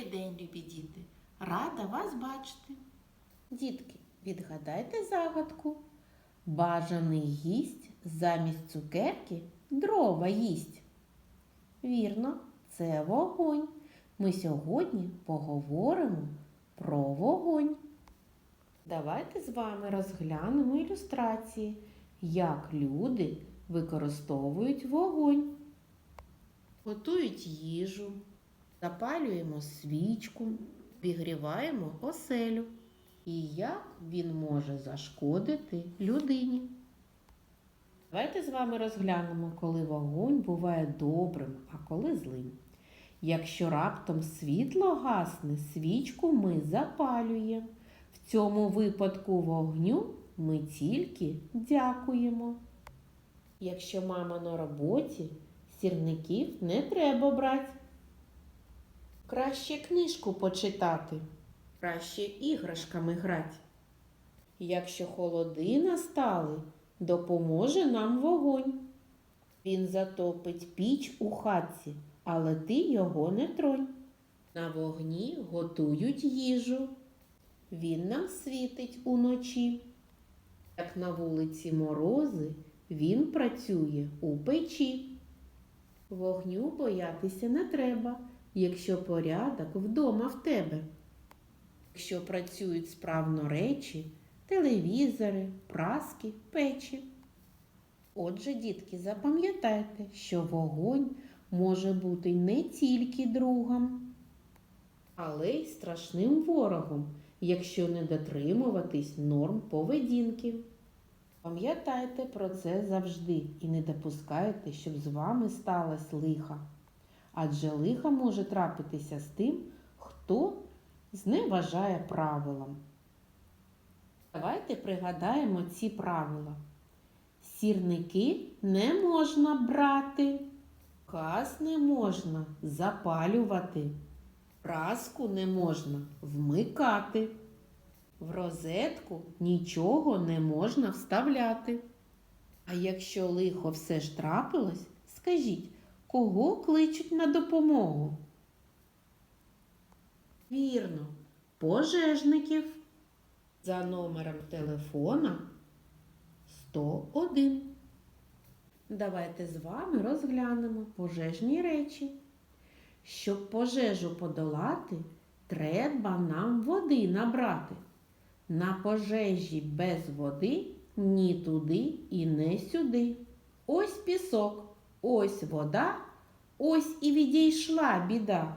Добрий день, любі діти! Рада вас бачити. Дітки, відгадайте загадку. Бажаний гість замість цукерки дрова їсть. Вірно, це вогонь. Ми сьогодні поговоримо про вогонь. Давайте з вами розглянемо ілюстрації, як люди використовують вогонь. Готують їжу, запалюємо свічку, підгріваємо оселю. І як він може зашкодити людині? Давайте з вами розглянемо, коли вогонь буває добрим, а коли злим. Якщо раптом світло гасне, свічку ми запалюємо. В цьому випадку вогню ми тільки дякуємо. Якщо мама на роботі, сірників не треба брати. Краще книжку почитати, краще іграшками грати. Якщо холоди настали, допоможе нам вогонь. Він затопить піч у хатці, але ти його не тронь. На вогні готують їжу. Він нам світить уночі. Як на вулиці морози, він працює у печі. Вогню боятися не треба, якщо порядок вдома в тебе. Якщо працюють справно речі, телевізори, праски, печі. Отже, дітки, запам'ятайте, що вогонь може бути не тільки другом, але й страшним ворогом, якщо не дотримуватись норм поведінки. Пам'ятайте про це завжди і не допускайте, щоб з вами сталося лиха. Адже лиха може трапитися з тим, хто зневажає правилам. Давайте пригадаємо ці правила. Сірники не можна брати, газ не можна запалювати, праску не можна вмикати, в розетку нічого не можна вставляти. А якщо лихо все ж трапилось, скажіть, кого кличуть на допомогу? Вірно, пожежників за номером телефона 101. Давайте з вами розглянемо пожежні речі. Щоб пожежу подолати, треба нам води набрати. На пожежі без води ні туди і не сюди. Ось пісок, ось вода, ось і відійшла біда.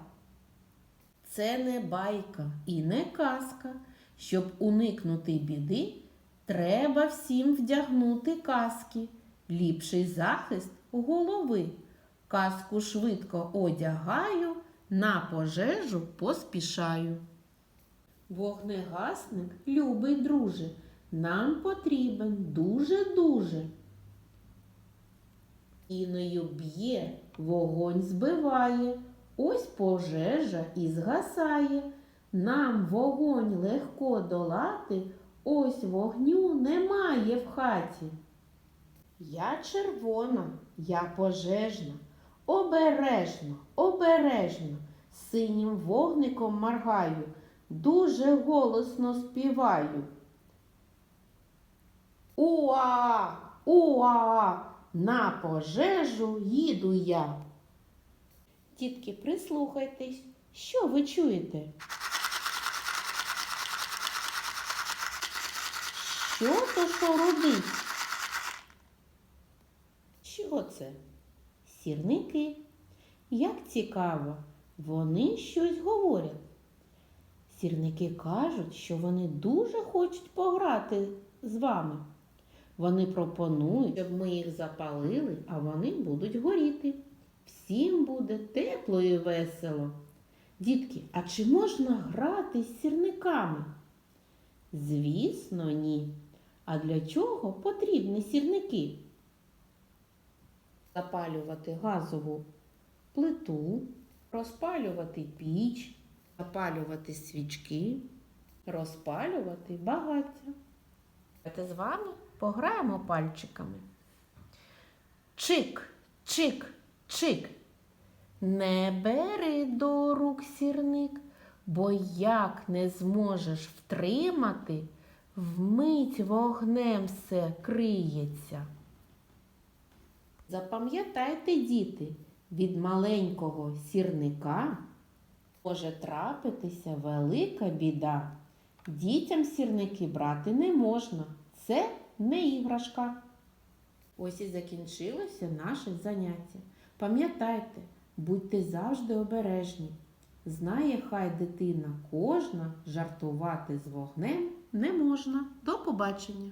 Це не байка і не казка. Щоб уникнути біди, треба всім вдягнути каски. Ліпший захист голови. Каску швидко одягаю, на пожежу поспішаю. Вогнегасник, любий друже, нам потрібен дуже-дуже. Іною б'є, вогонь збиває, ось пожежа і згасає. Нам вогонь легко долати, ось вогню немає в хаті. Я червона, я пожежна, обережно, обережно, синім вогником моргаю, дуже голосно співаю. Уа, уа, на пожежу їду я. Дітки, прислухайтесь, що ви чуєте? Що то шородить? Що це? Сірники. Як цікаво, вони щось говорять. Сірники кажуть, що вони дуже хочуть пограти з вами. Вони пропонують, щоб ми їх запалили, а вони будуть горіти. Всім буде тепло і весело. Дітки, а чи можна грати з сірниками? Звісно, ні. А для чого потрібні сірники? Запалювати газову плиту, розпалювати піч, запалювати свічки, розпалювати багаття. Давайте з вами пограємо пальчиками. Чик, чик, чик. Не бери до рук сірник, бо як не зможеш втримати, вмить вогнем все криється. Запам'ятайте, діти, від маленького сірника може трапитися велика біда. Дітям сірники брати не можна. Це не іграшка. Ось і закінчилося наше заняття. Пам'ятайте, будьте завжди обережні. Знає хай дитина кожна, жартувати з вогнем не можна. До побачення!